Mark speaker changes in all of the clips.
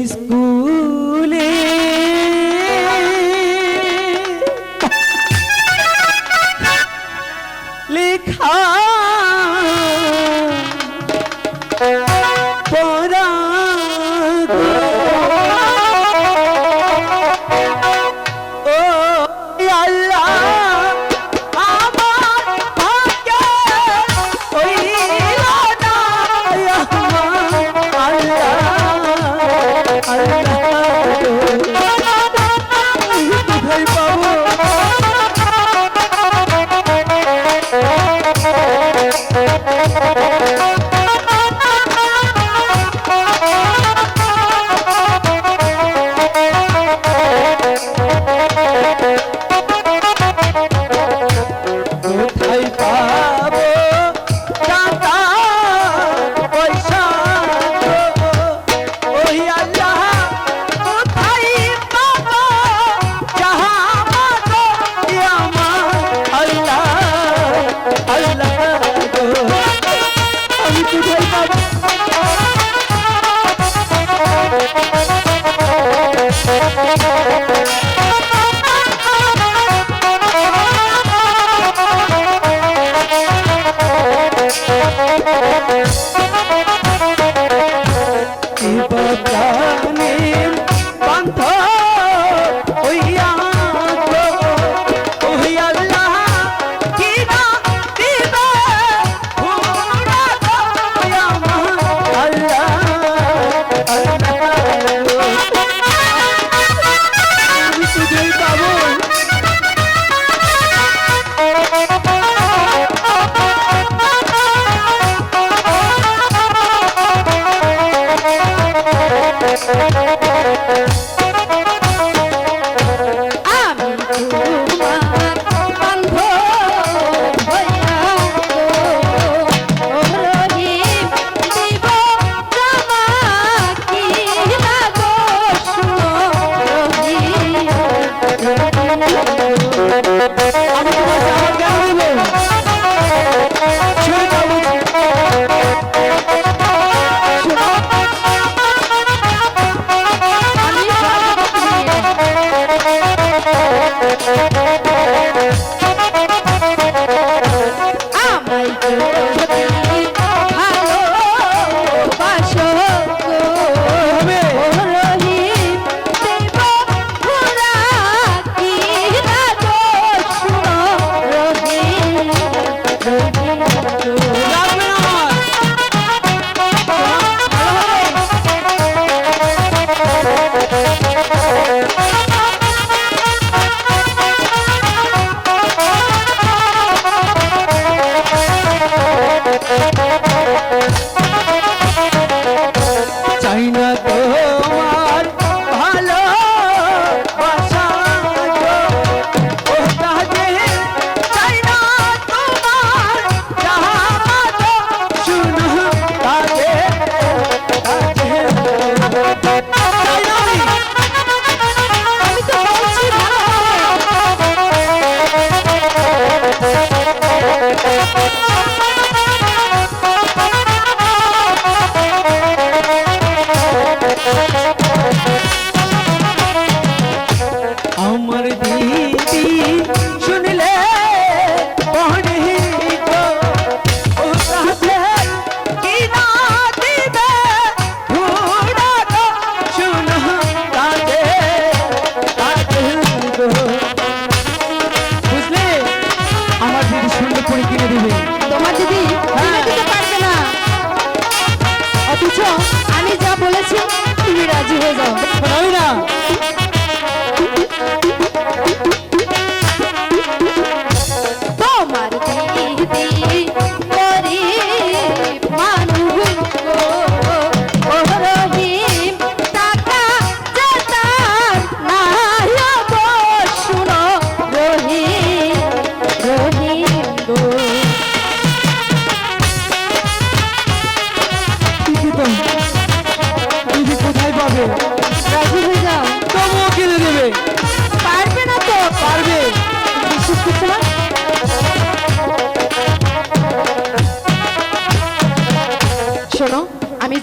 Speaker 1: Cristo.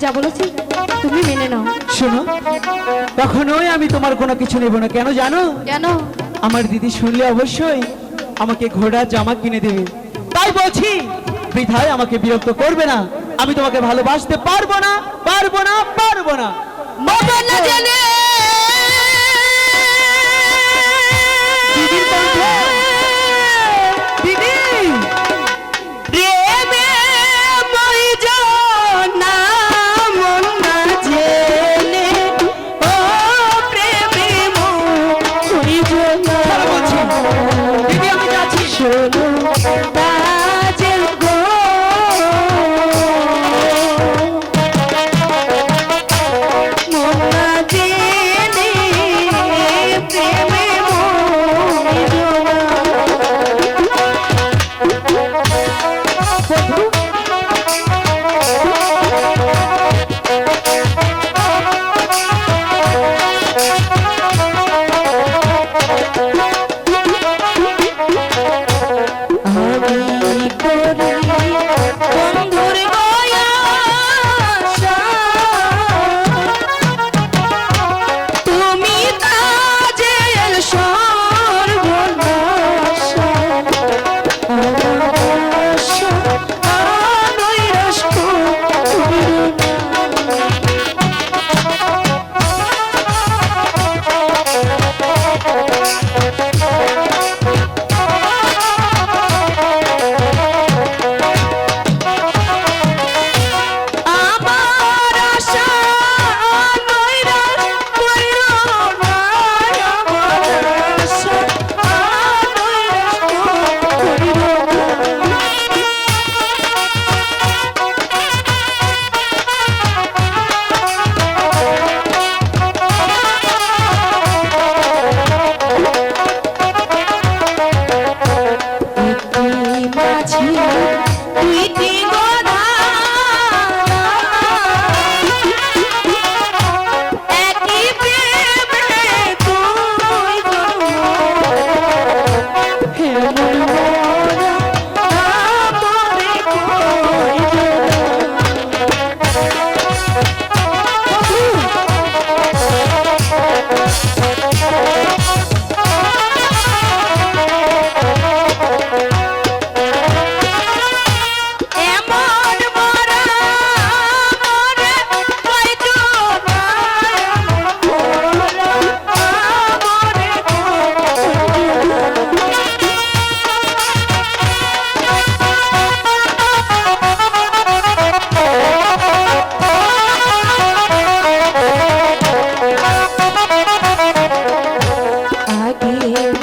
Speaker 1: যা বলেছি তুমি
Speaker 2: মেনে নাও।
Speaker 1: শোনো কখনোই আমি তোমার কোনো কিছু নেব না। কেন জানো?
Speaker 2: কেন?
Speaker 1: আমার দিদি শুনলে অবশ্যই আমাকে ঘোড়া জামা কিনে দেবে। তাই বলছি বৃথায় আমাকে বিরক্ত করবে না। আমি তোমাকে ভালোবাসতে পারব না পারব না পারব না। দিদির কণ্ঠ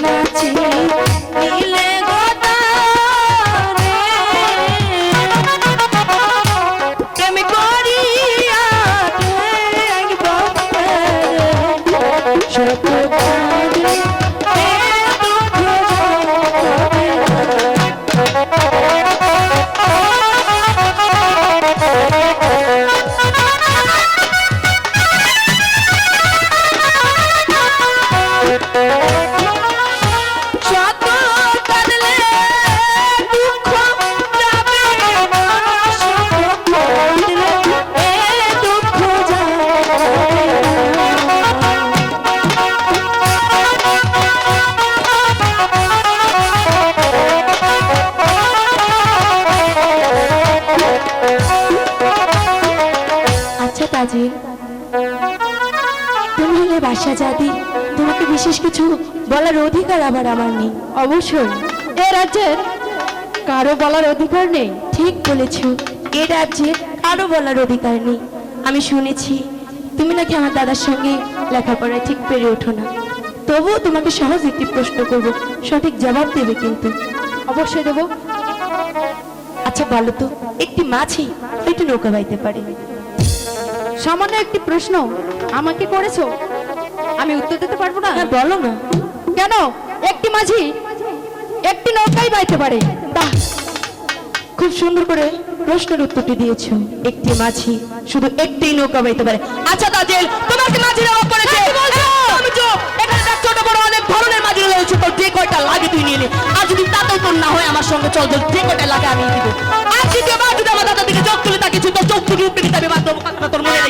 Speaker 2: নাচি। বিশেষ কিছু বলার অধিকার আবার আমার নেই। অবশ্যই। এ রাজ্যের কারও বলার অধিকার নেই। ঠিক বলেছ। এ রাজ্যে কারও বলার অধিকার নেই। আমি শুনেছি, তুমি নাকি আমার দাদার সঙ্গে লেখাপড়ায় ঠিক পেরে ওঠো না। তবুও তোমাকে সহজ একটি প্রশ্ন করব। সঠিক জবাব দেবে কিন্তু। অবশ্যই দেব। আচ্ছা বলো তো, একটি মাছি একটু নৌকা বাইতে পারে।
Speaker 3: সামান্য একটি প্রশ্ন আমাকে করেছ? আমি উত্তর দিতে পারব না?
Speaker 2: হ্যাঁ, বলো না।
Speaker 3: কেন? একটি মাঝি একটি নৌকাই বাইতে পারে।
Speaker 2: খুব সুন্দর করে প্রশ্নের উত্তরটি দিয়েছ। একটি মাঝি শুধু একটি নৌকা বাইতে পারে। আচ্ছা তাজেল তোমাকে হ্যাঁ, কি মাঝিরা করেছে ছোট বড় অনেক ধরনের রয়েছে। তোর যে কয়টা লাগে তুই নিয়ে নে। আর যদি না হয় আমার সঙ্গে চল যে কটা লাগে আমি দিব। আর চোখ তাকে তোর চোখ মনে